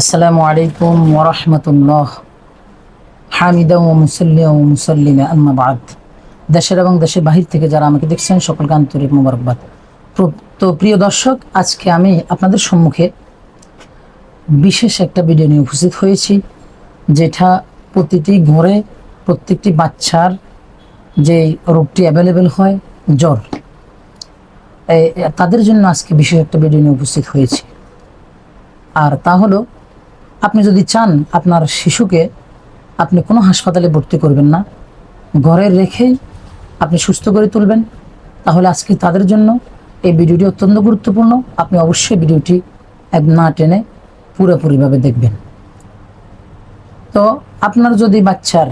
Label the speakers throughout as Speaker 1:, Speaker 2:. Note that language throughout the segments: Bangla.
Speaker 1: আসসালামু আলাইকুম ওরহমতুল্লাহ হামিদা ও মুসল্লিয়া ও মুসল্লিমা, আম্মা দেশের এবং দেশের বাহির থেকে যারা আমাকে দেখছেন, সকলকে আন্তরিক মোবারকবাদ। তো প্রিয় দর্শক, আজকে আমি আপনাদের সম্মুখে বিশেষ একটা ভিডিও নিয়ে উপস্থিত হয়েছি, যেটা প্রতিটি ঘরে প্রত্যেকটি বাচ্চার যে রোগটি অ্যাভেলেবেল হয়, জ্বর। তাদের জন্য আজকে বিশেষ একটা ভিডিও নিয়ে উপস্থিত হয়েছি। আর তা হলো আপনি যদি চান আপনার শিশুকে আপনি কোনো হাসপাতালে ভর্তি করবেন না ঘরে রেখেই আপনি সুস্থ করে তুলবেন, তাহলে আজকে তাদের জন্য এই ভিডিওটি অত্যন্ত গুরুত্বপূর্ণ। আপনি অবশ্যই ভিডিওটি এক না টেনে পুরোপুরিভাবে দেখবেন। তো আপনার যদি বাচ্চার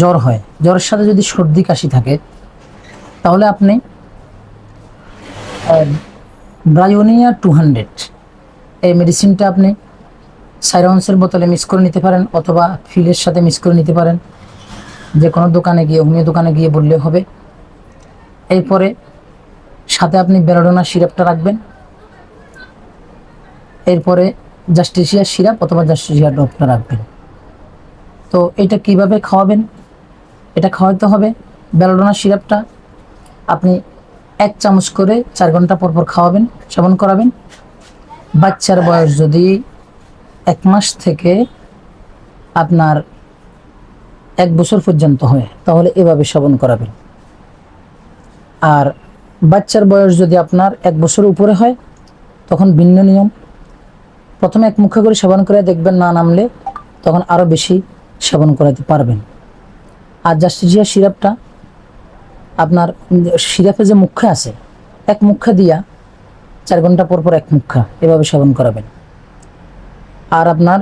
Speaker 1: জ্বর হয়, জ্বরের সাথে যদি সর্দি কাশি থাকে, তাহলে আপনি ব্রায়োনিয়া টু হান্ড্রেড এই মেডিসিনটা আপনি সাইরন্সের বোতলে মিক্স করে নিতে পারেন অথবা ফিলের সাথে মিক্স করে নিতে পারেন। যে কোনো দোকানে গিয়ে, হোমিও দোকানে গিয়ে বললে হবে। এরপরে সাথে আপনি বেরোডোনা সিরাপটা রাখবেন। এরপরে জাস্টিসিয়া সিরাপ অথবা জাস্টিসিয়া ড্রপটা রাখবেন। তো এটা কীভাবে খাওয়াবেন? এটা খাওয়াতে হবে বেরোডোনা সিরাপটা। আপনি এক চামচ করে চার ঘণ্টা পর পর খাওয়াবেন, সেবন করাবেন। বাচ্চার বয়স যদি এক মাস থেকে আপনার এক বছর পর্যন্ত হয়, তাহলে এভাবে সেবন করাবেন। আর বাচ্চার বয়স যদি আপনার এক বছর উপরে হয়, তখন ভিন্ন নিয়ম। প্রথমে এক মুখে করে সেবন করে দেখবেন না নামলে তখন আরও বেশি সেবন করাতে পারবেন। আর জাস্টিজিয়া সিরাপটা, আপনার সিরাপে যে মুখে আছে, এক মুখা দিয়া চার ঘণ্টা পর পর এক মুখা এভাবে সেবন করাবেন। আর আপনার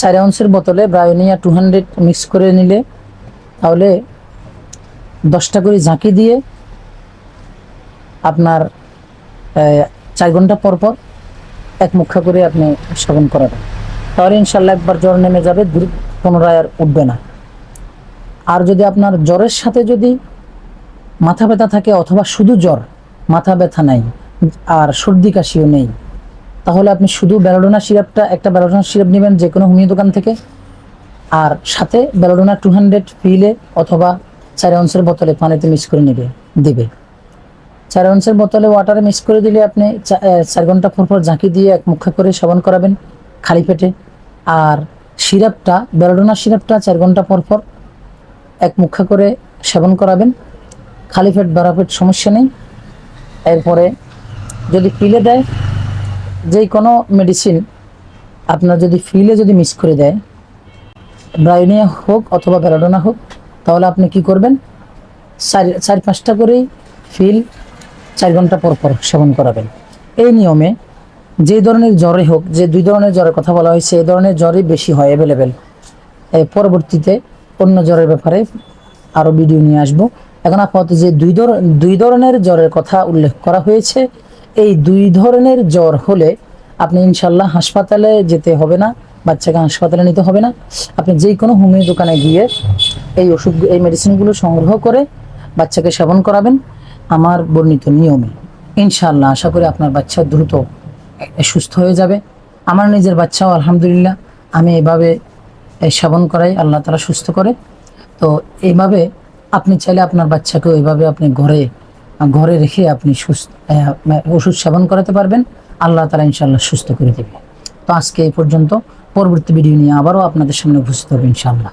Speaker 1: চার আউন্সের বোতলে ব্রায়োনিয়া টু হান্ড্রেড মিক্স করে নিলে তাহলে দশটা করে ঝাঁকি দিয়ে আপনার চার ঘণ্টা পর পর এক মুখা করে আপনি সেবন করাবেন। তাহলে ইনশাল্লাহ একবার জ্বর নেমে যাবে পুনরায় আর উঠবে না। আর যদি আপনার জ্বরের সাথে যদি মাথা ব্যথা থাকে অথবা শুধু জ্বর, মাথা ব্যথা নাই, আর সর্দি কাশিও নেই তাহলে আপনি শুধু ব্যালোডোনা সিরাপটা, একটা ব্যালোডোনা সিরাপ নেবেন যে কোনো হোমিও দোকান থেকে। আর সাথে ব্যালোডোনা টু হান্ড্রেড ফিলে অথবা চার অংশের বোতলে পানিতে মিক্স করে নেবে, দেবে। চার অংশের বোতলে ওয়াটারে মিক্স করে দিলে আপনি চার ঘণ্টা পর পর ঝাঁকি দিয়ে এক মুখে করে সেবন করাবেন খালি পেটে। আর সিরাপটা ব্যালোডোনা সিরাপটা চার ঘণ্টা পর পর এক মুখে করে সেবন করাবেন। খালি পেট, বাড়া পেট সমস্যা নেই। এরপরে যদি পিলে দেয় যে কোনো মেডিসিন আপনার যদি ফিলে যদি মিস করে দেয় ব্রায়োনিয়া হোক অথবা ব্যারাডোনা হোক, তাহলে আপনি কি করবেন? চার চার পাঁচটা করেই ফিল চার ঘণ্টা পর পর সেবন করাবেন। এই নিয়মে যে ধরনের জ্বরে হোক, যে দুই ধরনের জ্বরের কথা বলা হয়েছে এই ধরনের জ্বরই বেশি হয় অ্যাভেলেবেল পরবর্তীতে অন্য জ্বরের ব্যাপারে আরও ভিডিও নিয়ে আসব। এখন আপাতত যে দুই ধর, দুই ধরনের জ্বরের কথা উল্লেখ করা হয়েছে এই দুই ধরনের জ্বর হলে আপনি ইনশাল্লাহ হাসপাতালে যেতে হবে না, বাচ্চাকে হাসপাতালে নিতে হবে না। আপনি যে কোনো হোমিও দোকানে গিয়ে এই ওষুধ, এই মেডিসিনগুলো সংগ্রহ করে বাচ্চাকে সেবন করাবেন আমার বর্ণিত নিয়মে। ইনশাল্লাহ আশা করি আপনার বাচ্চা দ্রুত সুস্থ হয়ে যাবে। আমার নিজের বাচ্চাও আলহামদুলিল্লাহ আমি এভাবে সেবন করাই আল্লাহ তারা সুস্থ করে। তো এইভাবে আপনি চাইলে আপনার বাচ্চাকে ওইভাবে আপনি ঘরে ঘরে রেখে আপনি সুস্থ ওষুধ সেবন করাতে পারবেন। আল্লাহ তালা ইনশাল্লাহ সুস্থ করে দেবে। তো আজকে এই পর্যন্ত। পরবর্তী ভিডিও নিয়ে আবারও আপনাদের সামনে উপস্থিত হবে ইনশাল্লাহ